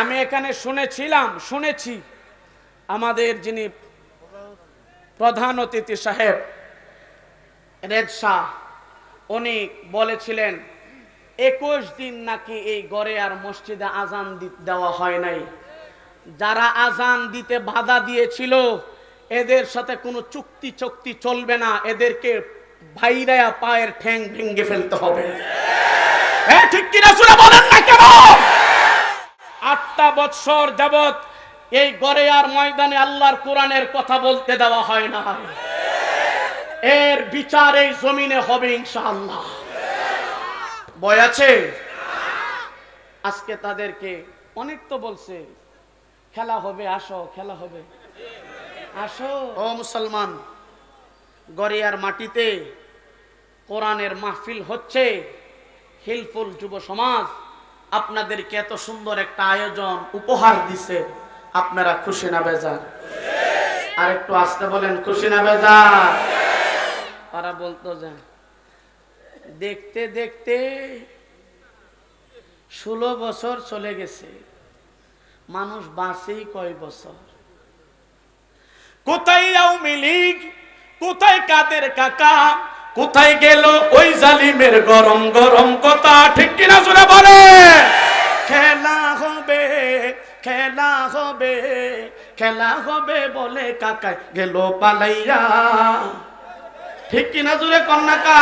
আমি এখানে শুনেছিলাম, শুনেছি। আমাদের যিনি প্রধান অতিথি সাহেব, রেদ শাহ, উনি বলেছিলেন, একুশ দিন নাকি এই গড়ে আর মসজিদে আজান দেওয়া হয় নাই। যারা আজান দিতে বাধা দিয়েছিল, এদের সাথে কোনো চুক্তি চুক্তি চলবে না। এদেরকে ভাইরায়া পায়ের ঠ্যাং ভেঙে ফেলতে হবে। ঠিক কিনা শুনে বলেন না কেন? আটটা বৎসর যাবৎ এই গড়ে আর ময়দানে আল্লাহর কোরআনের কথা বলতে দেওয়া হয় না। এর বিচার এই জমিনে হবে ইনশাআল্লাহ। বয় আছে? আজকে তাদেরকে অনেক তো বলছে, খেলা হবে, আসো, খেলা হবে। আসো। ও মুসলমান, গড়িয়ার মাটিতে কোরআনের মাহফিল হচ্ছে হিলফুল যুব সমাজ। আপনাদেরকে এত সুন্দর একটা আয়োজন উপহার দিছে। আপনারা খুশি না বেজার? আর একটু আসতে বলেন, খুশি না বেজার? ওরা বলতো যে, দেখতে দেখতে ষোলো বছর চলে গেছে। মানুষ বাঁচেই কয় বছর? কোথায় আওয়ামী লীগ? কোথায় কাদের কাকা? কোথায় গেল ওই জালিমের গরম গরম কথা? ঠিক কিনা জোরে বলে খেলা হবে খেলা হবে বলে কাকা গেল পালাইয়া। ঠিক কিনা জুড়ে কন্যাকা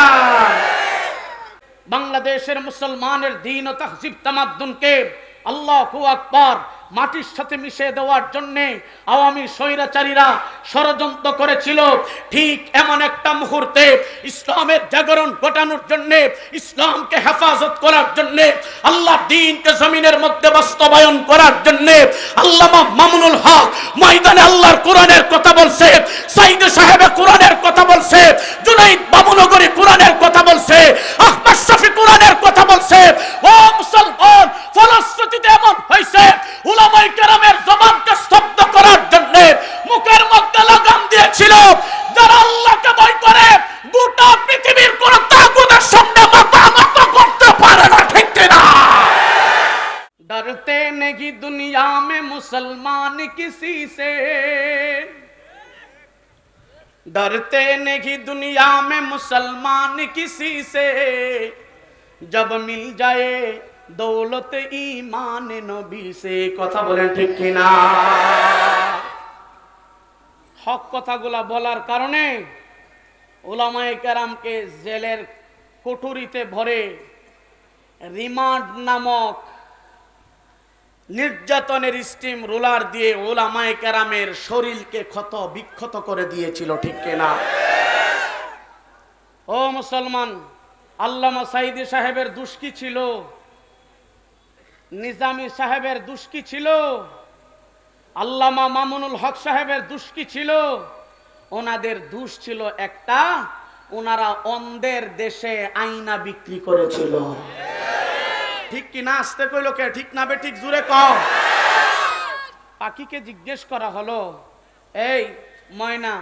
বাংলাদেশের মুসলমানের দিন ও তাহজিব তামাদ্দুনকে আল্লাহ আকবার মাটির সাথে মিশিয়ে দেওয়ার জন্য আওয়ামী স্বৈরাচারীরা ষড়যন্ত্র করেছিল। ঠিক এমন একটা মুহূর্তে ইসলামের জাগরণ ঘটানোর জন্য, ইসলামকে হেফাজত করার জন্য, আল্লাহর দিনকে জমিনের মধ্যে বাস্তবায়ন করার জন্য আল্লামা মামুনুল হক ময়দানে আল্লাহর কোরআনের কথা বলছে, সাইদ সাহেবে কোরআনের नहीं दुनिया में मुसलमान किसी से डरते नहीं दुनिया में मुसलमान किसी से जब मिल जाए दौलत ईमान नबी से কথা বলেন ঠিক কিনা হক কথাগুলা বলার কারণে ওলামায়ে কেরামকে জেলের কুঠুরিতে ভরে রিমান্ড নামক নির্যাতনের স্টিম রোলার দিয়ে ওলামায়ে কেরামের শরীরকে ক্ষত বিক্ষত করে দিয়েছিল, ঠিক কিনা? ও মুসলমান, আল্লামা সাইদি সাহেবের দুষ্কি ছিল? নিজামি সাহেবের দুষ্কি ছিল? আল্লামা মামুনুল হক সাহেবের দুষ্কি ছিল? ওনাদের দুষ ছিল একটা, ওনারা অন্ধের দেশে আইনা বিক্রি করেছিল। ঠিক কি না আসতে কইল কে? ঠিক না বে, ঠিক জুড়ে কম পাখিকে জিজ্ঞেস করা হলো, এই ময়না,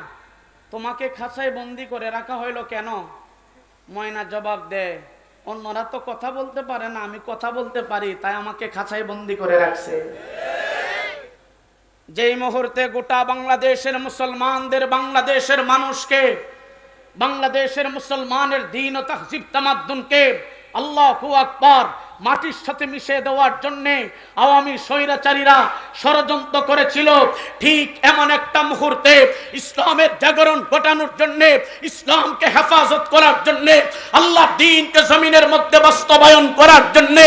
তোমাকে খাঁচায় বন্দি করে রাখা হইল কেন? ময়না জবাব দেয়, অন্যরা তো কথা বলতে পারে না, আমি কথা বলতে পারি, তাই আমাকে খাঁচায় বন্দি করে রাখছে। যেই মুহূর্তে গোটা বাংলাদেশের মুসলমানদের, বাংলাদেশের মানুষকে, বাংলাদেশের মুসলমানের দিন ও তাহজিব তামাদ্দুনকে আল্লাহ আকবার মাটির সাথে মিশিয়ে দেওয়ার জন্য আওয়ামী স্বৈরাচারীরা ষড়যন্ত্র করেছিল। ঠিক এমন একটা মুহূর্তে ইসলামের জাগরণ ঘটানোর জন্য, ইসলামকে হেফাজত করার জন্য আল্লাহর দিনকে জমিনের মধ্যে বাস্তবায়ন করার জন্য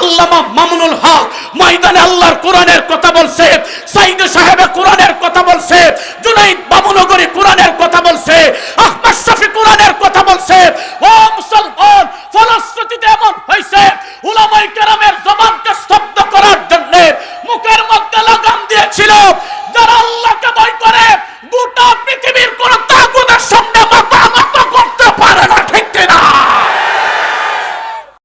আল্লামা মামুনুল হক ময়দানে আল্লাহর কোরআনের কথা বলছে, সাইদ সাহেবে কোরআন